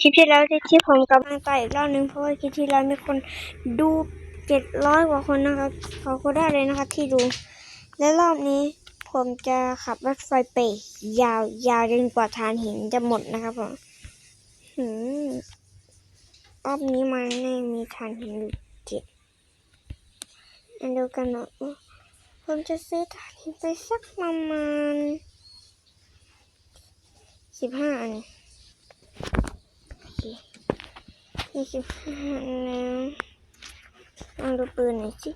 คลิปที่แล้วที่ที่ผมกำลังต่ออีกรอบนึงเพราะว่าคลิปที่แล้วมีคนดูเจ็ดร้อยกว่าคนนะครับขอบคุณได้เลยนะคะที่ดู และรอบนี้ผมจะขับรถไฟไปยาวยาวจนกว่าฐานหินจะหมดนะครับผมหืมรอบนี้มันไม่มีฐานหินอยู่เจ็ดอันเดียวกันเนาะผมจะซื้อฐานหินไปสักประมาณสิบห้าอัน ยี่สิบห้าแล้วลองดูปืนหน่อยสิ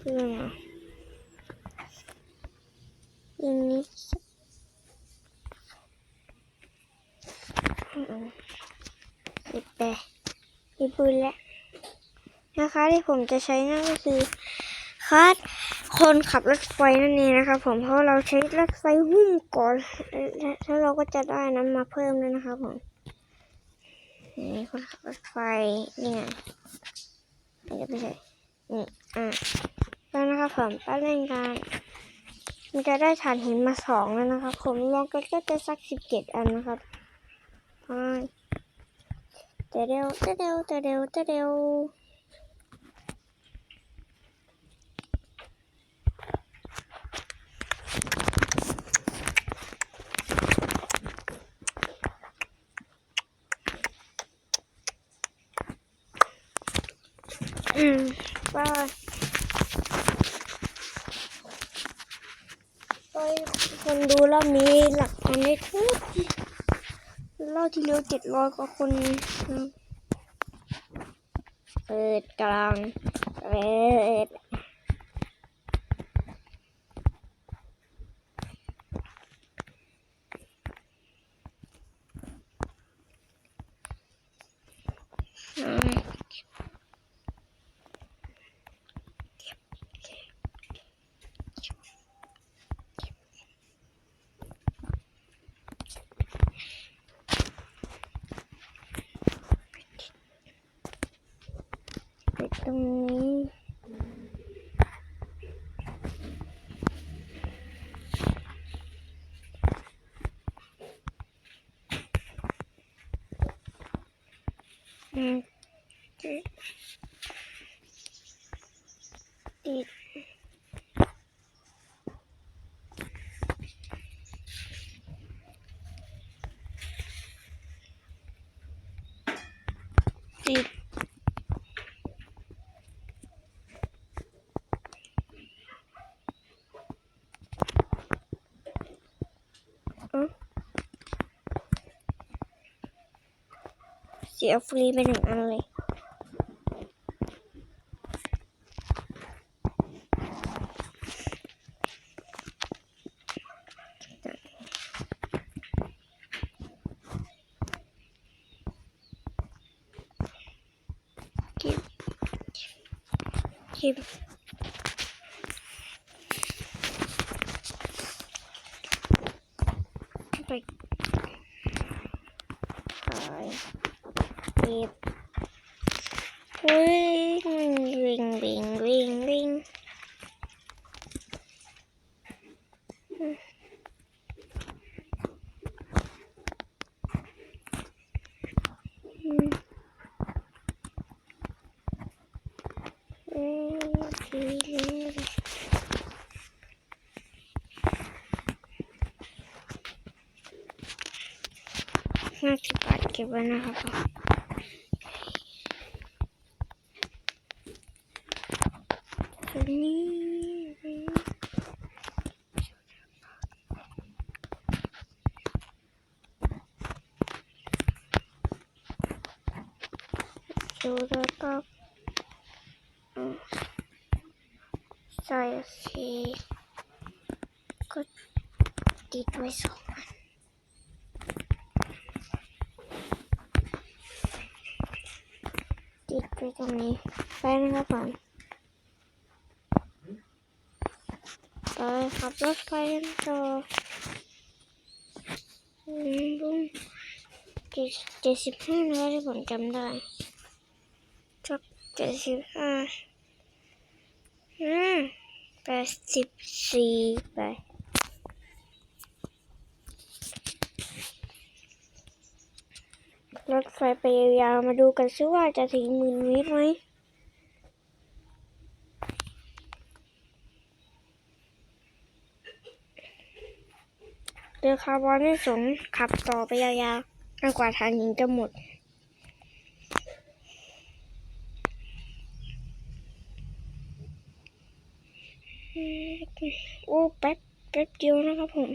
ปืนอะยิงนี้สักอืมสิบแปดมีปืนแล้วนะคะที่ผมจะใช้นั่นก็คือคัด คนขับรถไฟนั่นเองนะครับผมเพราะเราใช้รถไฟหุ้มก่อนแล้วเราก็จะได้นั้นมาเพิ่มด้วยนะครับผมนี่คนขับรถไฟนี่ไงเดี๋ยวไม่ใช่นี่อะแล้วนะครับผมไปเล่นกันมันจะได้ฐานหินมาสองแล้วนะครับผมลองกันก็จะสักสิบเจ็ดอันนะครับไปแต่เร็วแต่เร็วแต่เร็วแต่เร็วอืม ไปไปคนดูรอบนี้หลักอันได้ทุกรอบที่เร็วเจ็ดร้อยกว่าคน เปิดกลางเปิด ตรงนี้อืมติดติดติด เสียฟรีไปหนึ่งอันเลยคลิปคลิปไปไป เก็บวิ่งวิ่งวิ่งวิ่งวิ่งอืมเอ้ยทีเลยห้าสิบบาทเก็บไว้นะครับตัวนี้ ดูแล้วก็อืมใส่สีก็ติดไว้สองอันติดไปตรงนี้ไปนะครับผมไปขับรถไฟกันต่อบุ้งเจ็ดสิบห้านะที่ผมจำได้ เจ็ดสิบห้าอืมแปดสิบสี่ไปรถไฟไปยาวๆมาดูกันซิว่าจะถึงหมื่นเมตรไหมเรือคาร์บอนไม่สนขับต่อไปยาวๆจนกว่าฐานหินจะหมด โอ้แป๊บแป๊บเดียวนะครับผม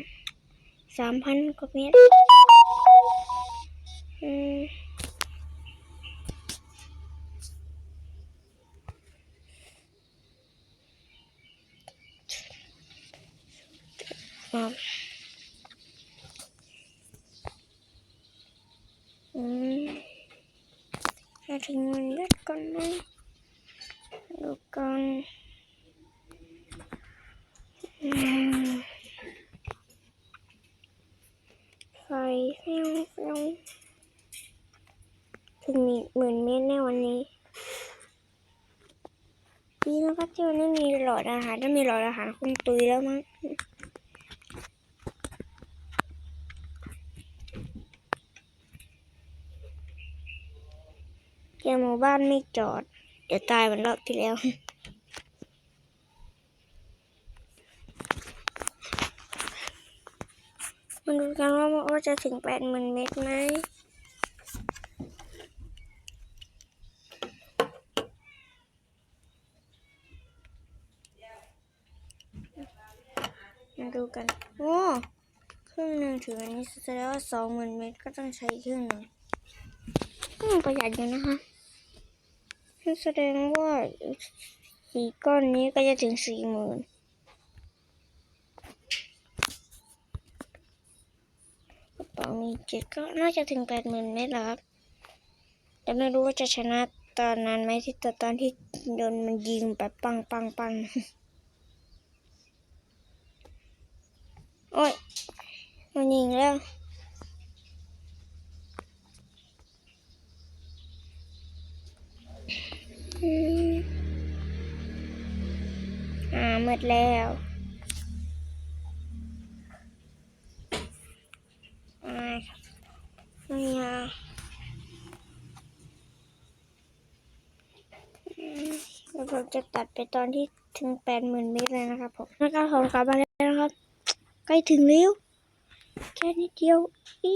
สามพันกว่าเมตรอืมครับอืมจะถึงมันยัดก่อนไหมดูกัน อืม ไฟเฟี้วเฟี้ยวถึงมีหมื่นเมตรในวันนี้ดีนะครับที่วันนี้มีหลอดอาหารถ้ามีหลอดอาหารคงตุยแล้วมั้งเกียร์หมู่บ้านไม่จอด เดี๋ยวตายเหมือนรอบที่แล้ว มาดูกันว่าว่า จะถึงแปดหมื่นเมตรไหมมาดูกัน โอ้ ครึ่งหนึ่งถึงอันนี้แสดงว่าสองหมื่นเมตรก็ต้องใช้ครึ่งหนึ่งประหยัดอยู่นะคะแสดงว่าสี่ก้อนนี้ก็จะถึงสี่หมื่น กระเป๋ามีเจ็ดก็น่าจะถึงแปดหมื่นเมตรแล้วครับ แต่ไม่รู้ว่าจะชนะตอนนั้นไหมที่ตตอนที่โดนมันยิงแบบปังปังปังโอ้ย มันยิงแล้วอืมอ่าหมดแล้ว ยาอืมแล้วผมจะตัดไปตอนที่ถึงแปดหมื่นเมตรเลยนะครับผมแล้วก็ผมกลับมาแล้วนะครับ ใกล้ถึงแล้ว แค่นิดเดียวอี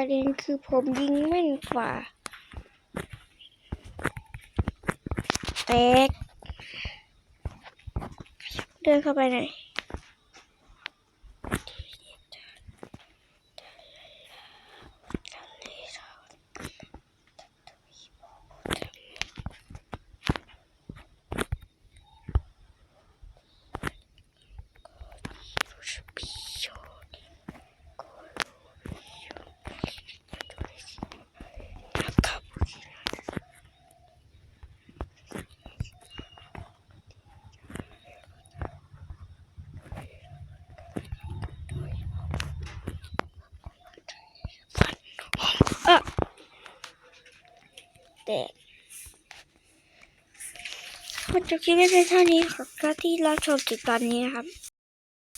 ประเด็นคือผมยิงแม่นกว่าแตกเดินเข้าไปหน่อย แตกก็จะคิดไว้เพียงเท่านี้ครับก็ที่รับชมติดตอนนี้นะครับ